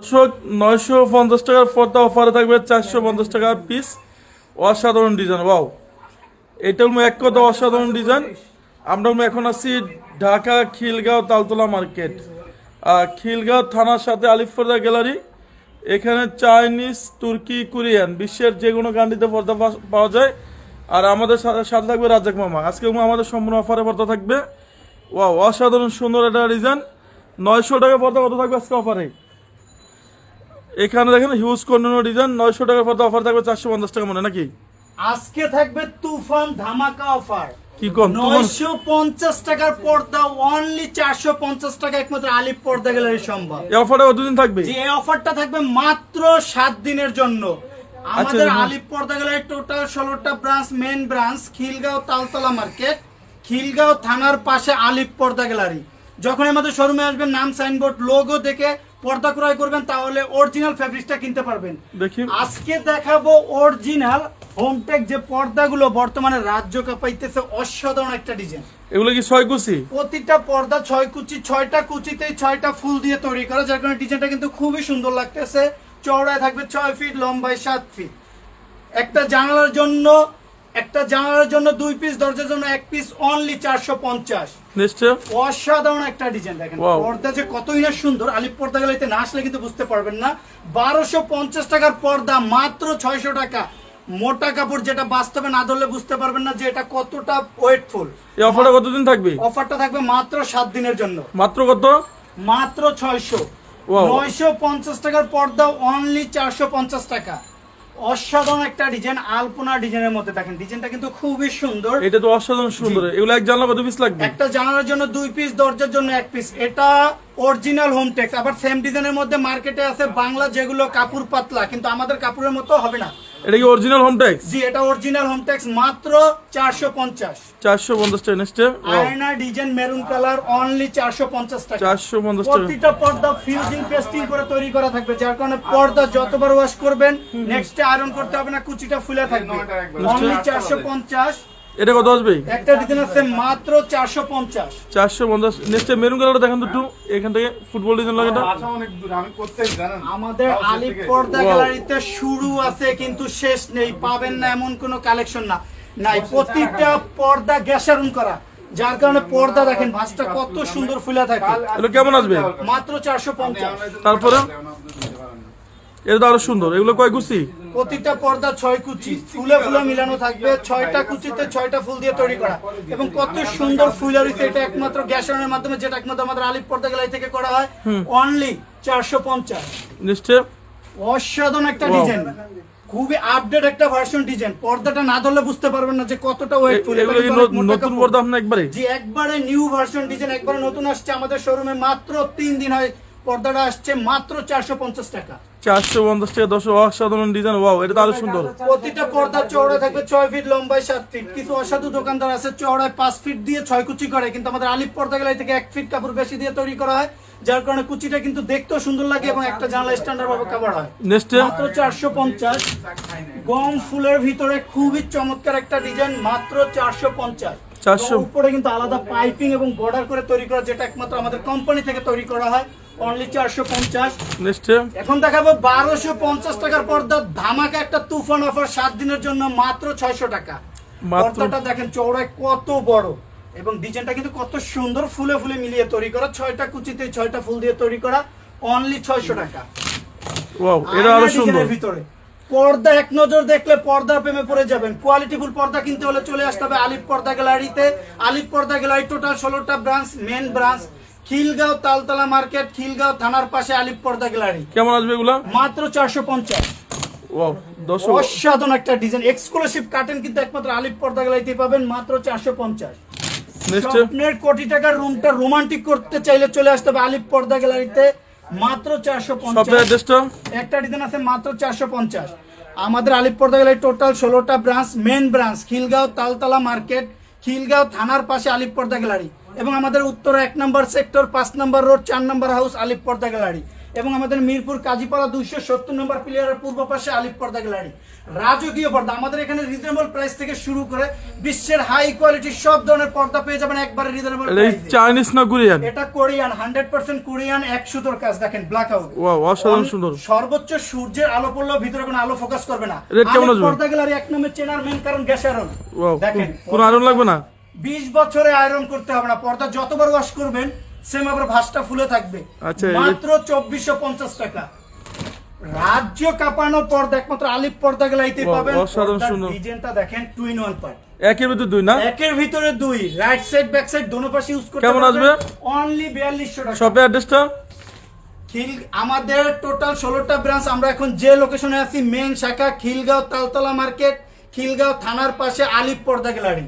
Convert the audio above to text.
দর্শক, নয়শো পঞ্চাশ টাকার পর্দা অফারে থাকবে চারশো পঞ্চাশ টাকার পিস অসাধারণ ডিজাইন ওয়াও এটা এক কথা অসাধারণ ডিজাইন আমরা এখন আছি ঢাকা খিলগাঁও তালতলা মার্কেট। খিলগাঁও থানার সাথে আলিফপর্দা গ্যালারি। এখানে চাইনিজ, তুর্কি, কোরিয়ান বিশ্বের যে কোনো কান্ট্রিতে পর্দা পাওয়া যায়। আর আমাদের সাথে থাকবে রাজাক মামা। আজকে আমাদের সম্পূর্ণ অফারে পর্দা থাকবে। ওয়াও অসাধারণ সুন্দর একটা ডিজাইন নয়শো টাকা পর্দা কত থাকবে আজকে অফারে? এখানে দেখেন হিউজ কন্টিনিউ ডিজাইন নয়শো টাকার পর্দা অফার থাকবে চারশো পঞ্চাশ টাকা মনে নাকি? আজকে থাকবে তুফান ধামাকা অফার কি কম টাকার পর্দা অনলি চারশো পঞ্চাশ টাকা একমাত্র আলিপ পর্দা গ্যালারি সম্ভব। এই অফারটা কতদিন থাকবে? যে এই অফারটা থাকবে মাত্র দিনের জন্য। আমাদের আচ্ছা। আলিপ পর্দা গ্যালারি টোটাল ষোলোটা branch branch Khilgaon Taltala market Khilgaon থানার পাশে আলিপ পর্দা গ্যালারি। যখন আমাদের শোরুমে আসবেন নাম সাইনবোর্ড লোগো দেখে পর্দা ক্রয় করবেন তাহলে অরিজিনাল ফ্যাব্রিক্সটা কিনতে পারবেন। দেখি। আজকে দেখাবো অরিজিনাল হোমটেক যে পর্দাগুলো বর্তমানে রাজ্য কাঁপাইতেছে অসাধারণ একটা ডিজাইন এগুলো কি ছয় কুচি? প্রতিটা পর্দা ছয় কুচি ছয়টা কুচিতে ছয়টা ফুল দিয়ে তৈরি করা যার কারণে ডিজাইনটা কিন্তু খুবই সুন্দর লাগতেছে। চওড়ায় থাকবে ছয় ফিট লম্বায় সাত ফিট একটা জানালার জন্য একটা জানালার জন্য দুই পিস দরজার জন্য এক পিস অনলি চারশো পঞ্চাশ। অসাধারণ একটা ডিজাইন দেখেন। পর্দা যে কতই না সুন্দর আলিপ পর্দা গেলাইতে না আসলে কিন্তু বুঝতে পারবেন না। বারোশো পঞ্চাশ টাকার পর্দা মাত্র ছয়শো টাকা। মোটা কাপড় যেটা বাস্তবে না ধরলে বুঝতে পারবেন না যে এটা কতটা ওয়েটফুল। এই অফারটা কতদিন থাকবে? অফারটা থাকবে মাত্র সাত দিনের জন্য। মাত্র কত? মাত্র ছয়শো. নয়শো পঞ্চাশ টাকার পর্দা অনলি চারশো পঞ্চাশ টাকা। অসাধারণ একটা ডিজাইন আলপনা ডিজাইনের মধ্যে দেখেন ডিজাইনটা কিন্তু খুবই সুন্দর। এটা তো অসাধারণ সুন্দর। এগুলো এক জানলা কত পিস লাগবে? একটা জানালার জন্য দুই পিস দরজার জন্য এক পিস এটা অরিজিনাল হোম টেক্স আবার সেম ডিজাইনের মধ্যে মার্কেটে আছে বাংলা যেগুলো কাপড় পাতলা কিন্তু আমাদের কাপড়ের মতো হবে না। এটা কি অরিজিনাল হোম ট্যাক্স জি এটা অরিজিনাল হোম ট্যাক্স মাত্র চারশো পঞ্চাশ। চারশো পঞ্চাশ টাকা নেক্সট আয়না ডিজাইন মেরুন কালার অনলি চারশো পঞ্চাশ টাকা। চারশো পঞ্চাশ টাকা। প্রতিটা পর্দা ফিউজিং পেস্টিং করে তৈরি করা থাকবে যার কারণে পর্দা যতবার ওয়াশ করবেন নেক্সট আয়রন করতে হবে না কুচিটা ফুলে থাকবে। অনলি চারশো পঞ্চাশ। এটা কত আসবে? একটা ডিজাইন আছে মাত্র নেক্সট মেরুন কালারটা দেখেন তো একটু। এখান থেকে ফুটবল ডিজাইন লাগে এটা। অনেক দূর আমি কোথায় জানেন। আমাদের আলিপ পর্দা গ্যালারিতে শুরু আছে কিন্তু শেষ নেই। পাবেন না এমন কোনো কালেকশন না। নাই প্রতিটা পর্দা গ্যাসারুন করা। যার কারণে পর্দা দেখেন ভাঁজটা কত সুন্দর ফুলে থাকে। এগুলো কেমন আসবে? মাত্র চারশো পঞ্চাশ। তারপরে? এটা তো আরও সুন্দর। এগুলো কয় কুচি প্রতিটা পর্দা ছয় কুচি। ফুলে ফুলে মিলানো থাকবে। ছয়টা কুচিতে ছয়টা ফুল দিয়ে তৈরি করা। এবং কত সুন্দর ফুলারিতে এটা একমাত্র গ্যাসারনের মাধ্যমে যেটা একমাত্র আমাদের আলিপ পর্দা গ্যালারি থেকে করা হয়। অনলি চারশো পঞ্চাশ। অসাধারণ একটা ডিজাইন। খুবই আপডেট একটা ভার্সন ডিজাইন। পর্দাটা না ধরলে বুঝতে পারবেন না যে কতটা ওয়েটফুল নতুন পর্দা আপনার একবারে? জি একবারে নিউ ভার্সন ডিজাইন একবারে নতুন আসছে। আমাদের শোরুমে মাত্র তিন দিন হয় পর্দাটা আসছে মাত্র চারশো পঞ্চাশ টাকা। চারশো পঞ্চাশ টাকা দশ অসাধারণ ডিজাইন ওয়াও এটা তো আরও সুন্দর। প্রতিটা পর্দা চওড়া থাকবে ছয় ফিট লম্বায় সাত ফিট কিছু অসাধু দোকানদার আছে চওড়ায় পাঁচ ফিট দিয়ে ছয় কুচি করে কিন্তু আমাদের আলিপ পর্দা গেলে থেকে এক ফিট কাপড় বেশি দিয়ে তৈরি করা হয় যার কারণে কুচিটা কিন্তু দেখতেও সুন্দর লাগে এবং একটা জানলা স্ট্যান্ডার্ড ভাবে কাভার হয়। নেক্সট মাত্র চারশো পঞ্চাশ। গম ফুলের ভিতরে খুবই চমৎকার একটা ডিজাইন মাত্র চারশো পঞ্চাশ। 400 উপরে কিন্তু আলাদা পাইপিং এবং বর্ডার করে তৈরি করা যেটা একমাত্র আমাদের কোম্পানি থেকে তৈরি করা হয়। অনলি চারশো পঞ্চাশ। এখন দেখাবো বারোশো পঞ্চাশ টাকার পর্দা ধামাকা একটা তুফান অফার সাত দিনের জন্য মাত্র ছয়শো টাকা। পর্দাটা দেখেন চৌড়ায় কত বড়। এবং ডিজাইনটা কিন্তু কত সুন্দর ফুলে ফুলে মিলিয়ে তৈরি করা। ছয়টা কুচিতে ছয়টা ফুল দিয়ে তৈরি করা অনলি ছয়শো টাকা। এটা আরও সুন্দর। ভিতরে। পর্দা এক নজর দেখলে পর্দা প্রেমে পড়ে যাবেন। কোয়ালিটিফুল পর্দা কিনতে হলে চলে আসতে হবে আলিপ পর্দা গ্যালারিতে। আলিপ পর্দা গ্যালারি টোটাল ষোলোটা branch main branch. Khilgaon Taltala market Khilgaon থানার পাশে আলিপ পর্দা গ্যালারি। কেমন আসবে এগুলা? মাত্র চারশো পঞ্চাশ। অসাধারণ একটা ডিজাইন এক্সক্লুসিভ কাটেন কিন্তু একমাত্র আলিপ পর্দা গ্যালারিতে পাবেন মাত্র চারশো পঞ্চাশ। স্বপ্নের কোটি টাকার রুমটা রোমান্টিক করতে চাইলে চলে আসতে হবে আলিপ পর্দা গ্যালারিতে। মাত্র চারশো পঞ্চাশ। একটা ডিজাইন আছে মাত্র চারশো পঞ্চাশ। আমাদের আলিপুর গ্যালারি টোটাল ষোলোটা branch main branch Khilgaon Taltala market Khilgaon থানার পাশে আলিপর্দা গ্যালারি এবং আমাদের উত্তর এক নম্বর সেক্টর পাঁচ নম্বর রোড চার নম্বর হাউস আলিপর্দা গ্যালারি এবং আমাদের মিরপুর কাজীপাড়া দুইশো সত্তর নম্বর প্লেয়ারের পূর্ব পাশে আলিপ পর্দা গ্যালারি। রাজকীয় পর্দা। আমাদের এখানে রিজনেবল প্রাইস থেকে শুরু করে বিশ্বের হাই কোয়ালিটির সব ধরনের পর্দা পেয়ে যাবেন একবারে রিজনেবল চাইনিজ না কোরিয়ান এটা কোরিয়ান হান্ড্রেড পার্সেন্ট কোরিয়ান এক সুতোর কাজ। দেখেন ব্ল্যাক আউট অসাধারণ সুন্দর। সর্বোচ্চ সূর্যের আলো পড়লেও ভিতরে কোনো আলো ফোকাস করবে না? পর্দা গ্যালারি এক নম্বর চেনার মেন কারণ গ্যাস আয়রন দেখেন কোনো আয়রন লাগবে না? বিশ বছরে আয়রন করতে হবে না। পর্দা যতবার ওয়াশ করবেন সেম আবার ভাঁজটা ফুলে থাকবে। আচ্ছা, মাত্র চব্বিশশো পঞ্চাশ টাকা। রাজ্য কাপানো পর্দা একমাত্র আলিপ পর্দা গেলাইতে পাবেন। ডিজাইনটা দেখেন টু ইন ওয়ান পার্ট একের ভিতর দুই না? একের ভিতরে দুই। রাইট সাইড ব্যাক সাইড দোনো পাশে ইউজ করতে কেমন আসবে? অনলি বিয়াল্লিশশো টাকা। শপের অ্যাড্রেসটা খিল আমাদের টোটাল ষোলোটা ব্রাঞ্চ আমরা এখন যে লোকেশনে আছি মেন শাখা খিলগাঁও তালতলা মার্কেট খিলগাঁও থানার পাশে আলিপ পর্দা গ্যালারি